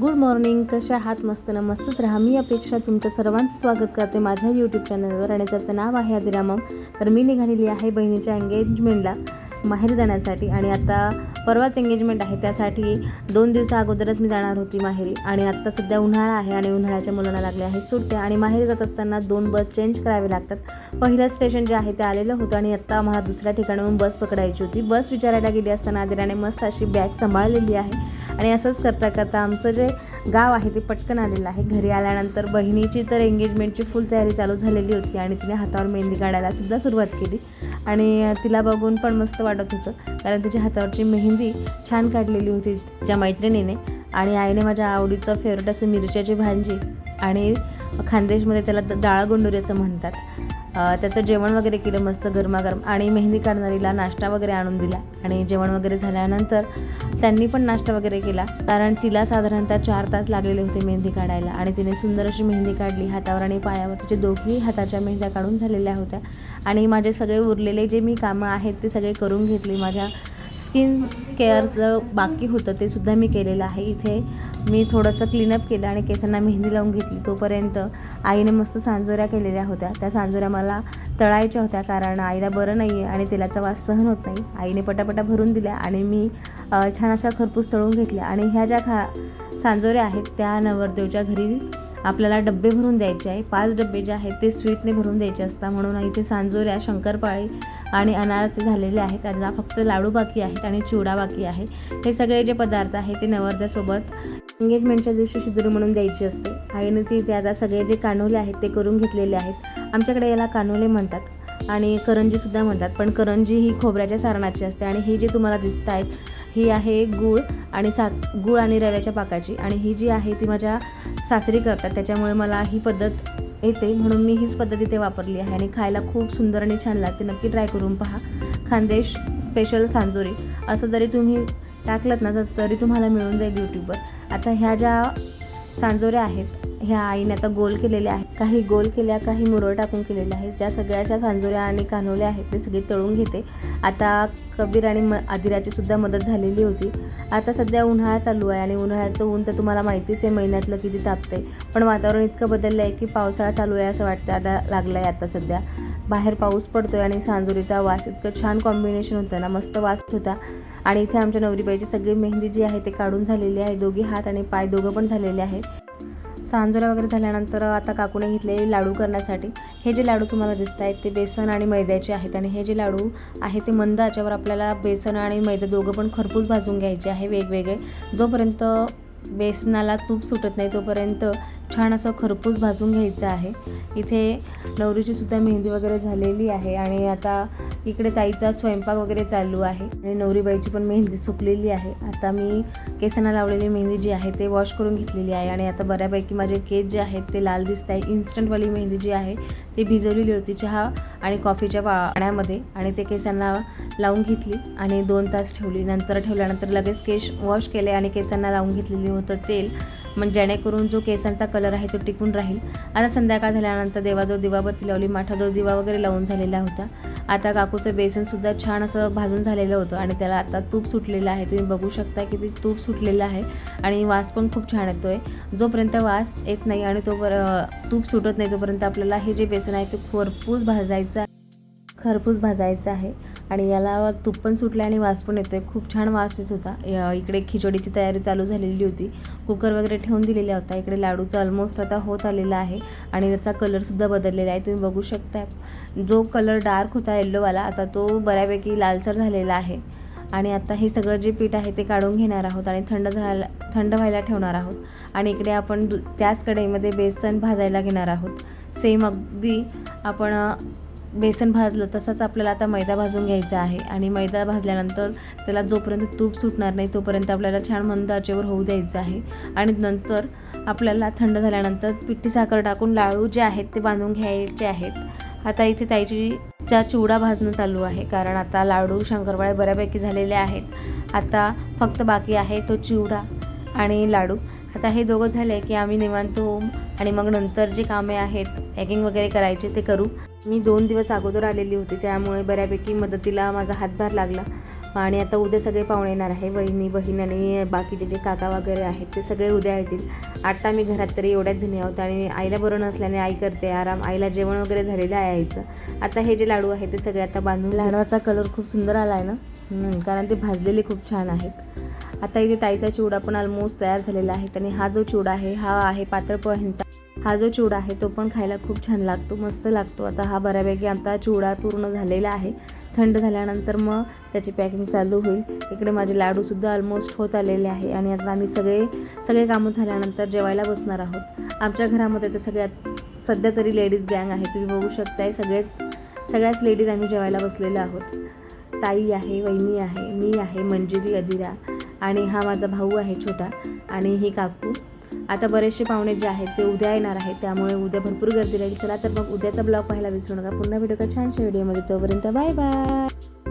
Good morning कशा आहात? मस्त ना मस्तच राहा. मी अपेक्षा तुमचं सर्वांचं स्वागत करते माझ्या यूट्यूब चॅनलवर आणि त्याचं नाव आहे आदिरामम तर मी निघालेली आहे बहिणीच्या एंगेजमेंटला माहेर जाण्यासाठी आणि आता परवाच एंगेजमेंट आहे त्यासाठी दोन दिवसा अगोदरच मी जाणार होती माहेरी आणि आत्ता सध्या उन्हाळा आहे आणि उन्हाळ्याच्या मुलांना लागले आहे सुट्ट्या आणि माहेरी जात असताना दोन बस चेंज करावे लागतात. पहिलं स्टेशन जे आहे ते आलेलं होतं आणि आत्ता आम्हाला दुसऱ्या ठिकाणाहून बस पकडायची होती. बस विचारायला गेली असताना आदिराने मस्त अशी बॅग सांभाळलेली आहे आणि असंच करता करता आमचं जे गाव आहे ते पटकन आलेलं आहे. घरी आल्यानंतर बहिणीची तर एंगेजमेंटची फुल तयारी चालू झालेली होती आणि तिने हातावर मेहंदी काढायला सुद्धा सुरुवात केली. आणि तिला बघून पण मस्त वाटत होतं. कारण तिच्या हातावरची मेहंदी छान काढलेली होती तिच्या मैत्रिणीने. आणि आईने माझ्या आवडीचं फेवरेट असं मिरच्याची भाजी आणि खानदेशमध्ये त्याला द- डाळ गोंडोरी असं म्हणतात. त्याचं जेवण वगैरे केलं मस्त गरमागरम. आणि मेहंदी काढणारीला नाश्ता वगैरे आणून दिला. आणि जेवण वगैरे झाल्यानंतर त्यांनी पण नाश्ता वगैरे केला. कारण तिला साधारणतः चार तास लागलेले होते मेहंदी काढायला. आणि तिने सुंदर अशी मेहंदी काढली. हातावर आणि पायावर तिचे दोघी हाताच्या मेहंद्या काढून झालेल्या होत्या. आणि माझे सगळे उरलेले जे मी कामं आहेत ते सगळे करून घेतली. माझ्या स्किन केअरचं बाकी होतं ते सुद्धा मी केलेलं आहे. इथे मी थोडंसं क्लीनअप केलं आणि केसांना मेहंदी लावून घेतली. तोपर्यंत आईने मस्त सांजोऱ्या केलेल्या होत्या. त्या सांजोऱ्या मला तळायच्या होत्या कारण आईला बरं नाही आहे आणि तेलाचा वास सहन होत नाही. आईने पटापटा भरून दिल्या आणि मी छान अशा खरपूस तळून घेतल्या. आणि ह्या ज्या खा सांजोऱ्या आहेत त्या नवरदेवच्या घरी आपल्याला डब्बे भरून द्यायचे आहे. पाच डब्बे जे आहेत ते स्वीटने भरून द्यायचे असतात. म्हणून इथे सांजोऱ्या शंकरपाळी आणि अनारसे झालेले आहेत. त्यांना फक्त लाडू बाकी आहेत आणि चिवडा बाकी आहे. हे सगळे जे पदार्थ आहेत ते नवरद्यासोबत एंगेजमेंटच्या दिवशी शिदुरी म्हणून द्यायची असते. आईने ती आता सगळे जे कानोले आहेत ते करून घेतलेले आहेत. आमच्याकडे याला कानोले म्हणतात आणि करंजीसुद्धा म्हणतात. पण करंजी ही खोबऱ्याच्या सारणाची असते आणि हे जे तुम्हाला दिसत आहेत ही आहे गूळ आणि सा गूळ आणि रव्याच्या पाकाची. आणि ही जी आहे ती माझ्या सासरी करतात त्याच्यामुळे मला ही पद्धत येते. म्हणून मी हीच पद्धत इथे वापरली आहे आणि खायला खूप सुंदर आणि छान लागते. नक्की ट्राय करून पहा. खानदेश स्पेशल सांजोरी. असं जरी तुम्ही टाकलं ना तर तरी तुम्हाला मिळून जाईल यूट्यूबवर आता ह्या ज्या सांजोऱ्या आहेत ह्या आईने आता गोल केलेल्या आहेत. काही गोल केल्या काही मुरळ टाकून केलेल्या आहेत. ज्या सगळ्याच्या सांजोऱ्या आणि कानोल्या आहेत ते सगळे तळून घेते. आता कबीर आणि म आदिराची सुद्धा मदत झालेली होती. आता सध्या उन्हाळा चालू आहे आणि उन्हाळ्याचं ऊन तर तुम्हाला माहितीच आहे महिन्यातलं किती तापते पण वातावरण इतकं बदललं आहे की पावसाळा चालू आहे असं वाटतं आता लागलं आहे आता सध्या. बाहेर पाऊस पडतो आहे आणि सांजोरीचा वास इतकं छान कॉम्बिनेशन होतं ना मस्त वास होता. आणि इथे आमच्या नवरीबाईची सगळी मेहंदी जी आहे ते काढून झालेली आहे. दोघी हात आणि पाय दोघं पण झालेले आहे सांजोऱ्या वगैरे झाल्यानंतर आता काकूने घेतले लाडू करण्यासाठी. हे जे लाडू तुम्हाला दिसत आहेत ते बेसन आणि मैद्याचे आहेत आणि हे जे लाडू आहे ते मंद याच्यावर आपल्याला बेसन आणि मैदा दोघं पण खरपूस भाजून घ्यायचे आहे वेगवेगळे. जोपर्यंत बेसनाला तूप सुटत नाही तोपर्यंत छान असं खरपूस भाजून घ्यायचं आहे. इथे नवरीची सुद्धा मेहंदी वगैरे झालेली आहे आणि आता इकडे ताईचा स्वयंपाक वगैरे चालू आहे. आणि नवरीबाईची पण मेहंदी सुकलेली आहे. आता मी केसांना लावलेली मेहंदी जी आहे ते वॉश करून घेतलेली आहे. आणि आता बऱ्यापैकी माझे केस जे आहेत ते लाल दिसत आहे. इन्स्टंटवाली मेहंदी जी आहे ती भिजवलेली होती चहा आणि कॉफीच्या पाण्यामध्ये. आणि ते केसांना लावून घेतली आणि दोन तास ठेवली. नंतर ठेवल्यानंतर लगेच केस वॉश केले आणि केसांना लावून घेतलेली होतं तेल. म्हणजे जेणेकरून जो केसांचा कलर आहे तो टिकून राहील. आता संध्याकाळ झाल्यानंतर देवाजवळ दिवाबत्ती लावली माठाजवळ दिवा वगैरे लावून झालेला होता आता काकूचं बेसनसुद्धा छान असं भाजून झालेलं होतं आणि त्याला आता तूप सुटलेलं आहे. तुम्ही बघू शकता की ते तूप सुटलेलं आहे आणि वास पण खूप छान येतो आहे जोपर्यंत वास येत नाही आणि तोपर तूप सुटत नाही तोपर्यंत आपल्याला हे जे बेसन आहे ते खरपूस भाजायचं खरपूस भाजायचं आहे. आणि याला तूप पण सुटलं आणि वास पण येतो आहे खूप छान वास येत होता. इकडे खिचडीची तयारी चालू झालेली होती. कुकर वगैरे ठेवून दिलेला होता इकडे लाडूचं ऑलमोस्ट आता होत आलेला आहे. आणि त्याचा कलरसुद्धा बदललेला आहे. तुम्ही बघू शकता. जो कलर डार्क होता येल्लोवाला आता तो बऱ्यापैकी लालसर झालेला आहे. आणि आता हे सगळं जे पीठ आहे ते काढून घेणार आहोत आणि थंड झाला थंड व्हायला ठेवणार आहोत. आणि इकडे आपण दु त्याच कढईमध्ये बेसन भाजायला घेणार आहोत. सेम अगदी आपण बेसन भाजलं तसंच आपल्याला आता मैदा भाजून घ्यायचा आहे. आणि मैदा भाजल्यानंतर त्याला जोपर्यंत तूप सुटणार नाही तोपर्यंत आपल्याला छान मंद आचेवर होऊ द्यायचं आहे. आणि नंतर आपल्याला थंड झाल्यानंतर पिठी साखर टाकून लाडू जे आहेत ते बांधून घ्यायचे आहेत. आता इथे ताईची चा चिवडा भाजणं चालू आहे कारण आता लाडू शंकरपाळे बऱ्यापैकी झालेले आहेत. आता फक्त बाकी आहे तो चिवडा. आणि लाडू. आता हे दोघं झाले की आम्ही निवांत होऊ आणि मग नंतर जे कामे आहेत पॅकिंग वगैरे करायचे ते करू. मी दोन दिवस अगोदर आलेली होती त्यामुळे बऱ्यापैकी मदतीला माझा हातभार लागला. आणि आता उद्या सगळे पाहुणे येणार आहे वहिनी बहीण आणि बाकीचे जे काका वगैरे आहेत ते सगळे उद्या येतील. आता मी घरात तरी एवढ्याच जणी आहोत आणि आईला बरं नसल्याने आई करते आराम. आईला जेवण वगैरे झालेलं आहे आईचं. आता हे जे लाडू आहेत ते सगळे आता बांधून लाडवाचा कलर खूप सुंदर आला आहे ना कारण ते भाजलेले खूप छान आहेत. आता इथे ताईचा चिवडा पण ऑलमोस्ट तयार झालेला आहे. आणि हा जो चिवडा आहे हा आहे पातळ पोह्यांचा. हा जो चिवडा आहे तो पण खायला खूप छान लागतो मस्त लागतो. आता हा बऱ्यापैकी आमचा चिवडा पूर्ण झालेला आहे. थंड झाल्यानंतर मग त्याची पॅकिंग चालू होईल. इकडे माझे लाडूसुद्धा ऑलमोस्ट होत आलेले आहे आणि आता आम्ही सगळे सगळे कामं झाल्यानंतर जेवायला बसणार आहोत. आमच्या घरामध्ये तर सगळ्यात सध्या तरी लेडीज गँग आहे. तुम्ही बघू शकताय सगळेच सगळ्याच लेडीज आम्ही जेवायला बसलेलो आहोत. ताई आहे वहिनी आहे मी आहे मंजिरी अदिरा. आणि हा माझा भाऊ आहे छोटा आणि ही काकू. आता बरेचसे पाहुणे जे आहेत ते उद्या येणार आहेत त्यामुळे उद्या भरपूर गर्दी राहील. चला तर मग उद्याचा ब्लॉग पाहायला विसरू नका. पुन्हा भेटू का छानशा व्हिडिओमध्ये. तोपर्यंत बाय बाय.